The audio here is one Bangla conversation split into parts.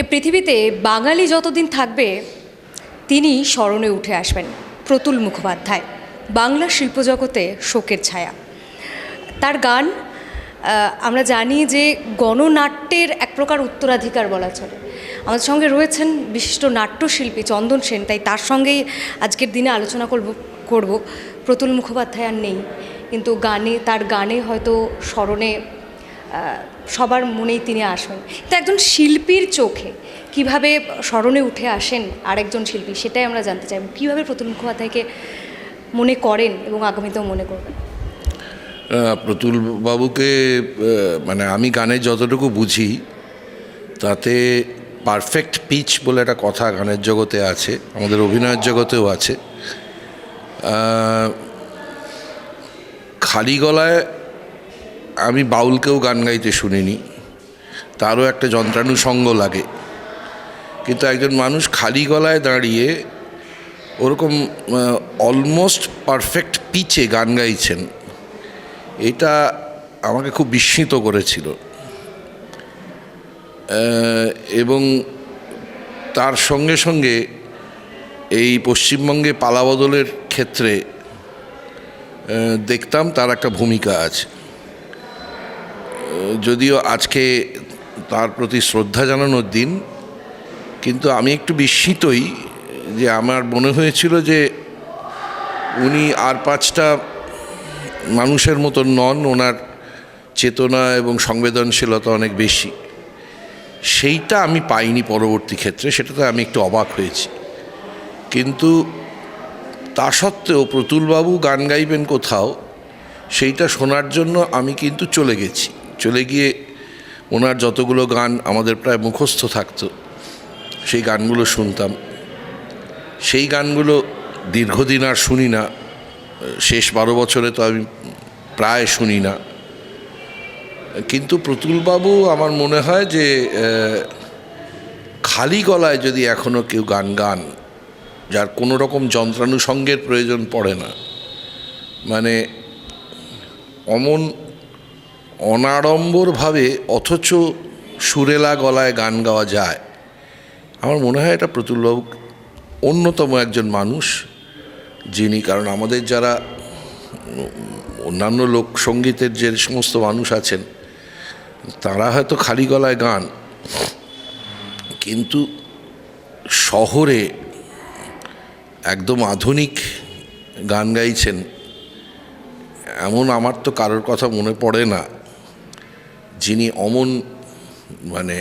এ পৃথিবীতে বাঙালি যতদিন থাকবে, তিনি স্মরণে উঠে আসবেন প্রতুল মুখোপাধ্যায়, বাংলা শিল্পজগতে শোকের ছায়া। তার গান আমরা জানি যে গণনাট্যের এক প্রকার উত্তরাধিকার বলা চলে। আমাদের সঙ্গে রয়েছেন বিশিষ্ট নাট্যশিল্পী চন্দন সেন, তাই তার সঙ্গেই আজকের দিনে আলোচনা করব করব। প্রতুল মুখোপাধ্যায় আর নেই, কিন্তু গানে, তার গানে হয়তো স্মরণে সবার মনেই তিনি আসেন। তো একজন শিল্পীর চোখে কীভাবে স্মরণে উঠে আসেন আরেকজন শিল্পী, সেটাই আমরা জানতে চাইব কীভাবে প্রতুল মুখোপাধ্যায়কে মনে করেন এবং আগামীতেও মনে করবেন? প্রতুল বাবুকে মানে আমি গানের যতটুকু বুঝি, তাতে পারফেক্ট পিচ বলে একটা কথা গানের জগতে আছে, আমাদের অভিনয়ের জগতেও আছে। খালি গলায় আমি বাউলকেও গান গাইতে শুনিনি। তারও একটা যন্ত্রাণু সঙ্গ লাগে। কিন্তু একজন মানুষ খালি গলায় দাঁড়িয়ে ওরকম অলমোস্ট পারফেক্ট পিচে গান গাইছেন, এটা আমাকে খুব বিস্মিত করেছিল। এবং তার সঙ্গে সঙ্গে এই পশ্চিমবঙ্গে পালাবদলের ক্ষেত্রে দেখতাম তার একটা ভূমিকা আছে। যদিও আজকে তার প্রতি শ্রদ্ধা জানানোর দিন, কিন্তু আমি একটু বিস্মিতই যে আমার মনে হয়েছিল যে উনি আর পাঁচটা মানুষের মতন নন, ওনার চেতনা এবং সংবেদনশীলতা অনেক বেশি। সেইটা আমি পাইনি পরবর্তী ক্ষেত্রে, সেটাতে আমি একটু অবাক হয়েছি। কিন্তু তা সত্ত্বেও প্রতুলবাবু গান গাইবেন কোথাও, সেইটা শোনার জন্য আমি কিন্তু চলে গেছি। চলে গিয়ে ওনার যতগুলো গান আমাদের প্রায় মুখস্থ থাকতো, সেই গানগুলো শুনতাম। সেই গানগুলো দীর্ঘদিন আর শুনি না, শেষ বারো বছরে তো আমি প্রায় শুনি না। কিন্তু প্রতুলবাবু আমার মনে হয় যে খালি গলায় যদি এখনও কেউ গান গান, যার কোনো রকম যন্ত্রানুষঙ্গের প্রয়োজন পড়ে না মানে অমন অনাড়ম্বরভাবে অথচ সুরেলা গলায় গান গাওয়া যায়। আমার মনে হয় এটা প্রতুলবাবু অন্যতম একজন মানুষ, যিনি কারণ আমাদের যারা অন্যান্য লোকসঙ্গীতের যে সমস্ত মানুষ আছেন, তারা হয়তো খালি গলায় গান। কিন্তু শহরে একদম আধুনিক গান গাইছেন, এমন আমার তো কারোর কথা মনে পড়ে না। যিনি অমন মানে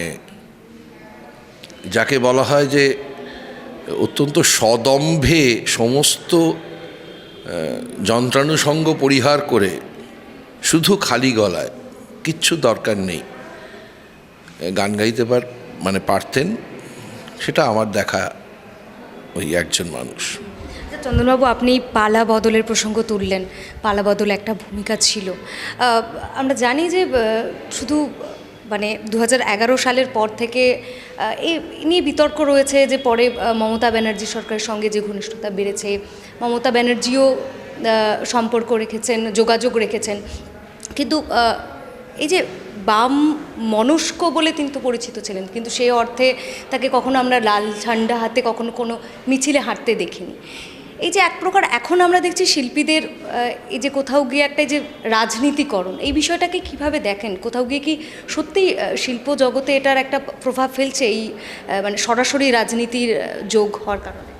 যাকে বলা হয় যে অত্যন্ত সদম্ভে সমস্ত যন্ত্রানুষঙ্গ পরিহার করে শুধু খালি গলায় কিচ্ছু দরকার নেই। গান গাইতে পার মানে পারতেন, সেটা আমার দেখা ওই একজন মানুষ। চন্দনবাবু, আপনি পালা বদলের প্রসঙ্গ তুললেন। পালা বদল একটা ভূমিকা ছিল। আমরা জানি যে শুধু মানে দু হাজার এগারো সালের পর থেকে এই নিয়ে বিতর্ক রয়েছে যে, পরে মমতা ব্যানার্জি সরকারের সঙ্গে যে ঘনিষ্ঠতা বেড়েছে, মমতা ব্যানার্জিও সম্পর্ক রেখেছেন, যোগাযোগ রেখেছেন। কিন্তু এই যে, বাম মনস্ক বলে তিনি তো পরিচিত ছিলেন, কিন্তু সেই অর্থে তাকে কখনো আমরা লাল ঝান্ডা হাতে কখনো কোনো মিছিলে হাঁটতে দেখিনি। এই যে এক প্রকার এখন আমরা দেখছি শিল্পীদের এই যে কোথাও গিয়ে একটা যে রাজনীতিকরণ এই বিষয়টাকে কীভাবে দেখেন? কোথাও গিয়ে কি সত্যিই আহ, শিল্প জগতে এটার একটা প্রভাব ফেলছে এই মানে সরাসরি রাজনীতির যোগ হওয়ার কারণে?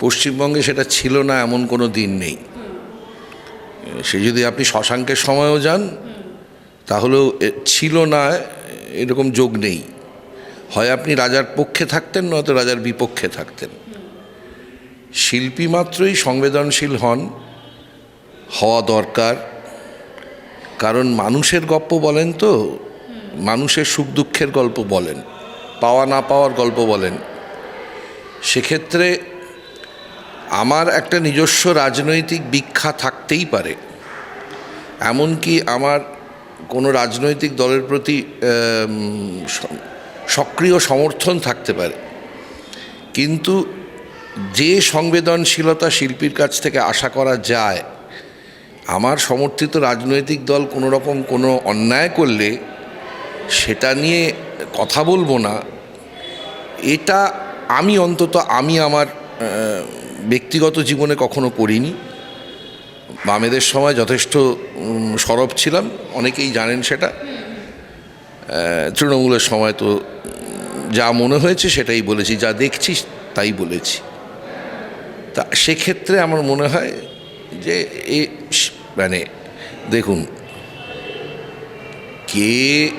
পশ্চিমবঙ্গে সেটা ছিল না এমন কোনো দিন নেই। সে যদি আপনি শশাঙ্কের সময়ও যান তাহলেও ছিল না এরকম যোগ নেই। হয় আপনি রাজার পক্ষে থাকতেন নয়তো রাজার বিপক্ষে থাকতেন। শিল্পী মাত্রই সংবেদনশীল হন, হওয়া দরকার। কারণ মানুষের গল্প বলেন তো, মানুষের সুখ দুঃখের গল্প বলেন, পাওয়া না পাওয়ার গল্প বলেন। সেক্ষেত্রে আমার একটা নিজস্ব রাজনৈতিক দীক্ষা থাকতেই পারে। এমনকি আমার কোনো রাজনৈতিক দলের প্রতি সক্রিয় সমর্থন থাকতে পারে। কিন্তু যে সংবেদনশীলতা শিল্পীর কাছ থেকে আশা করা যায়, আমার সমর্থিত রাজনৈতিক দল কোনো রকম কোনো অন্যায় করলে সেটা নিয়ে কথা বলব না। এটা আমি অন্তত, আমি আমার ব্যক্তিগত জীবনে কখনো করিনি। বামেদের সময় যথেষ্ট সরব ছিলাম, অনেকেই জানেন সেটা। তৃণমূলের সময় তো যা মনে হয়েছে সেটাই বলেছি, যা দেখছি তাই বলেছি। তা সেক্ষেত্রে আমার মনে হয় যে এ মানে দেখুন, কে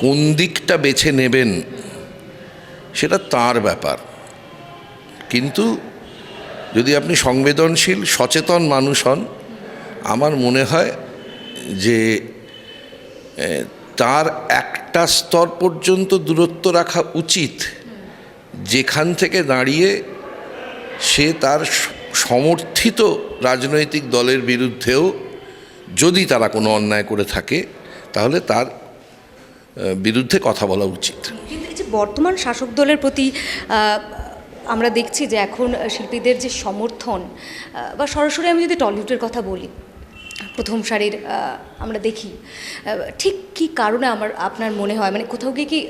কোন দিকটা বেছে নেবেন সেটা তার ব্যাপার। কিন্তু যদি আপনি সংবেদনশীল, সচেতন মানুষ হন, আমার মনে হয় যে তার একটা স্তর পর্যন্ত দূরত্ব রাখা উচিত। যেখান থেকে দাঁড়িয়ে সে তার সমর্থিত রাজনৈতিক দলের বিরুদ্ধেও যদি তারা কোনো অন্যায় করে থাকে, তাহলে তার বিরুদ্ধে কথা বলা উচিত। বর্তমান শাসক দলের প্রতি আমরা দেখছি যে এখন শিল্পীদের যে সমর্থন বা সরাসরি আমি যদি টলিউডের কথা বলি, প্রথম সারির আমরা দেখি ঠিক কি কারণে আমার, আপনার মনে হয়? মানে কোথাও গিয়ে কি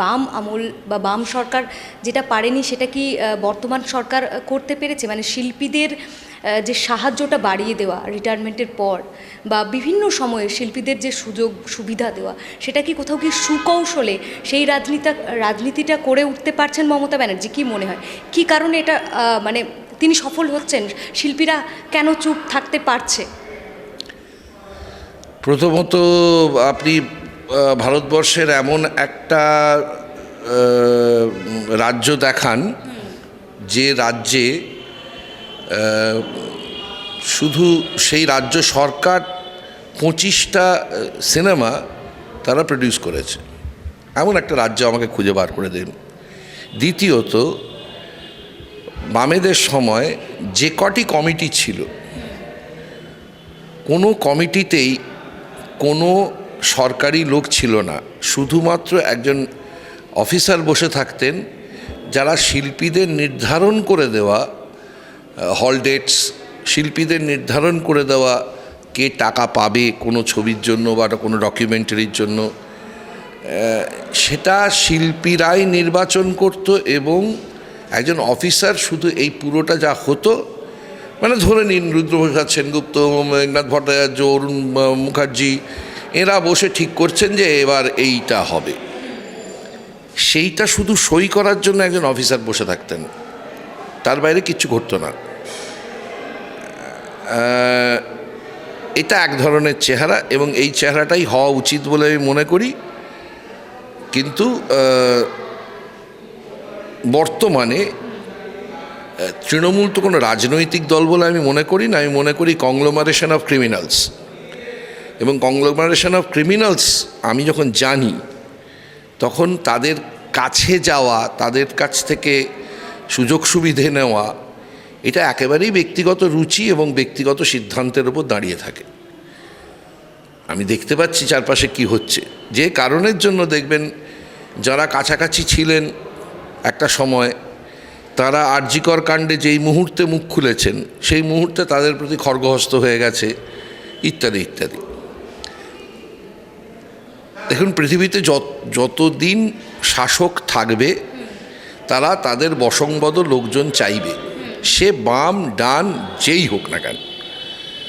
বাম আমল বা বাম সরকার যেটা পারেনি সেটা কি বর্তমান সরকার করতে পেরেছে? মানে শিল্পীদের যে সাহায্যটা বাড়িয়ে দেওয়া রিটায়ারমেন্টের পর বা বিভিন্ন সময়ে শিল্পীদের যে সুযোগ, সুবিধা দেওয়া, সেটা কি কোথাও কি সুকৌশলে সেই রাজনীতা, রাজনীতিটা করে উঠতে পারছেন মমতা ব্যানার্জি? কি মনে হয়? কি কারণে এটা মানে তিনি সফল হচ্ছেন? শিল্পীরা কেন চুপ থাকতে পারছে? প্রথমত আপনি ভারতবর্ষের এমন একটা রাজ্য দেখান যে রাজ্যে শুধু সেই রাজ্য সরকার পঁচিশটা সিনেমা তারা প্রডিউস করেছে। এমন একটা রাজ্য আমাকে খুঁজে বার করে দিন। দ্বিতীয়ত, বামেদের সময় যে কটি কমিটি ছিল, কোনো কমিটিতেই কোনো সরকারি লোক ছিল না। শুধুমাত্র একজন অফিসার বসে থাকতেন, যারা শিল্পীদের নির্ধারণ করে দেওয়া, হল ডেটস শিল্পীদের নির্ধারণ করে দেওয়া, কে টাকা পাবে কোনো ছবির জন্য বা কোনো ডকুমেন্টারির জন্য সেটা শিল্পীরাই নির্বাচন করত এবং একজন অফিসার শুধু এই পুরোটা যা হতো মানে ধরে নিন রুদ্রপ্রসাদ সেনগুপ্ত, মেঘনাথ ভট্টাচার্য, অরুণ মুখার্জি এরা বসে ঠিক করছেন যে এবার এইটা হবে। সেইটা শুধু সই করার জন্য একজন অফিসার বসে থাকতেন। তার বাইরে কিচ্ছু ঘটতো না। এটা এক ধরনের চেহারা এবং এই চেহারাটাই হওয়া উচিত বলে আমি মনে করি। কিন্তু বর্তমানে তৃণমূল তো কোনো রাজনৈতিক দল বলে আমি মনে করি না। আমি মনে করি কংগ্লোমারেশন অফ ক্রিমিনালস। এবং কংগ্লোমারেশন অফ ক্রিমিনালস, আমি যখন জানি, তখন তাদের কাছে যাওয়া, তাদের কাছ থেকে সুযোগ সুবিধে নেওয়া, এটা একেবারেই ব্যক্তিগত রুচি এবং ব্যক্তিগত সিদ্ধান্তের উপর দাঁড়িয়ে থাকে। আমি দেখতে পাচ্ছি চারপাশে কি হচ্ছে। যে কারণের জন্য দেখবেন, যারা কাছাকাছি ছিলেন একটা সময়, তারা আরজিকর কাণ্ডে যেই মুহূর্তে মুখ খুলেছেন, সেই মুহূর্তে তাদের প্রতি খর্গহস্ত হয়ে গেছে, ইত্যাদি ইত্যাদি। দেখুন, পৃথিবীতে যত, যতদিন শাসক থাকবে, তারা তাদের বসংবদ লোকজন চাইবে। সে বাম, ডান, যেই হোক না কেন।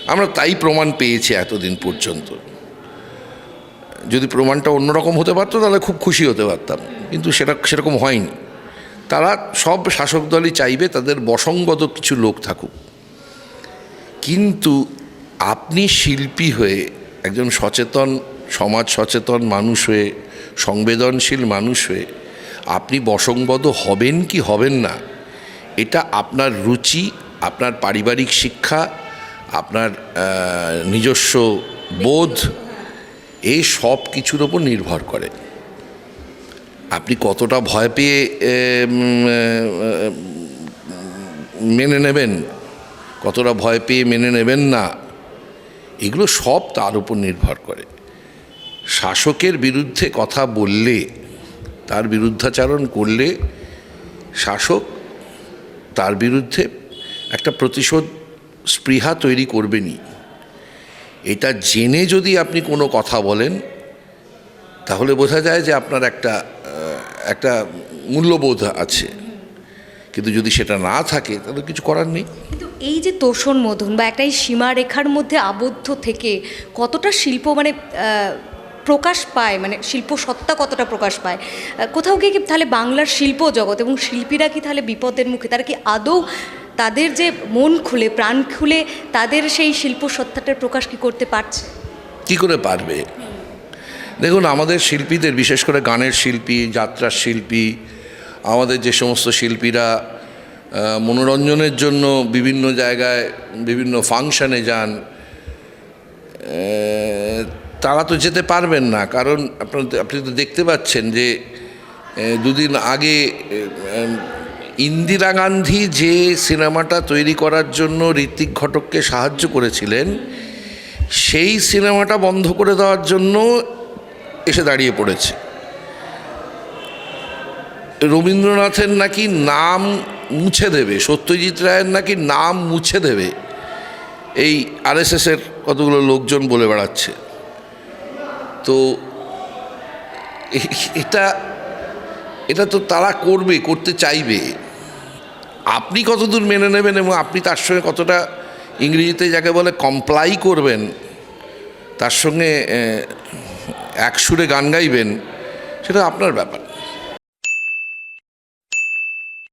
আমরা তাই প্রমাণ পেয়েছি এতদিন পর্যন্ত। যদি প্রমাণটা অন্যরকম হতে পারতো, তাহলে খুব খুশি হতে পারতাম। কিন্তু সেটা, সেরকম হয়নি। তারা সব শাসক দলই চাইবে তাদের বসংগত কিছু লোক থাকুক। কিন্তু আপনি শিল্পী হয়ে একজন সচেতন সমাজ সচেতন মানুষ হয়ে, সংবেদনশীল মানুষ হয়ে, আপনি বসংবদ হবেন কি হবেন না, এটা আপনার রুচি, আপনার পারিবারিক শিক্ষা, আপনার নিজস্ব বোধ এই সব কিছুর ওপর নির্ভর করে। আপনি কতটা ভয় পেয়ে মেনে নেবেন, কতটা ভয় পেয়ে মেনে নেবেন না, এগুলো সব তার উপর নির্ভর করে। শাসকের বিরুদ্ধে কথা বললে, তার বিরুদ্ধাচারণ করলে শাসক তার বিরুদ্ধে একটা প্রতিশোধ স্পৃহা তৈরি করবেনই। এটা জেনে যদি আপনি কোনো কথা বলেন, তাহলে বোঝা যায় যে আপনার একটা একটা মূল্যবোধ আছে। কিন্তু যদি সেটা না থাকে, তাহলে কিছু করার নেই। কিন্তু এই যে তোষণ মধুন বা একটা এই সীমারেখার মধ্যে আবদ্ধ থেকে কতটা শিল্প মানে প্রকাশ পায় মানে শিল্প সত্তা কতটা প্রকাশ পায়? কোথাও গিয়ে কি তাহলে বাংলার শিল্প জগৎ এবং শিল্পীরা কি তাহলে বিপদের মুখে? তারা কি আদৌ তাদের যে মন খুলে, প্রাণ খুলে, তাদের সেই শিল্প সত্তাটার প্রকাশ কি করতে পারছে? কি করে পারবে? দেখুন, আমাদের শিল্পীদের, বিশেষ করে গানের শিল্পী, যাত্রার শিল্পী, আমাদের যে সমস্ত শিল্পীরা মনোরঞ্জনের জন্য বিভিন্ন জায়গায়, বিভিন্ন ফাংশানে যান তারা তো যেতে পারবেন না, কারণ আপনার আপনি তো দেখতে পাচ্ছেন যে দুদিন আগে ইন্দিরা গান্ধী যে সিনেমাটা তৈরি করার জন্য ঋত্বিক ঘটককে সাহায্য করেছিলেন, সেই সিনেমাটা বন্ধ করে দেওয়ার জন্য এসে দাঁড়িয়ে পড়েছে। রবীন্দ্রনাথের নাকি নাম মুছে দেবে, সত্যজিৎ রায়ের নাকি নাম মুছে দেবে, এই আরএসএসের কতগুলো লোকজন বলে বেড়াচ্ছে। তো এটা এটা তো তারা করবে, করতে চাইবে। আপনি কতদূর মেনে নেবেন এবং আপনি তার সঙ্গে কতটা ইংরেজিতে যাকে বলে কমপ্লাই করবেন, তার সঙ্গে একসুরে এক সুরে গান গাইবেন, সেটা আপনার ব্যাপার।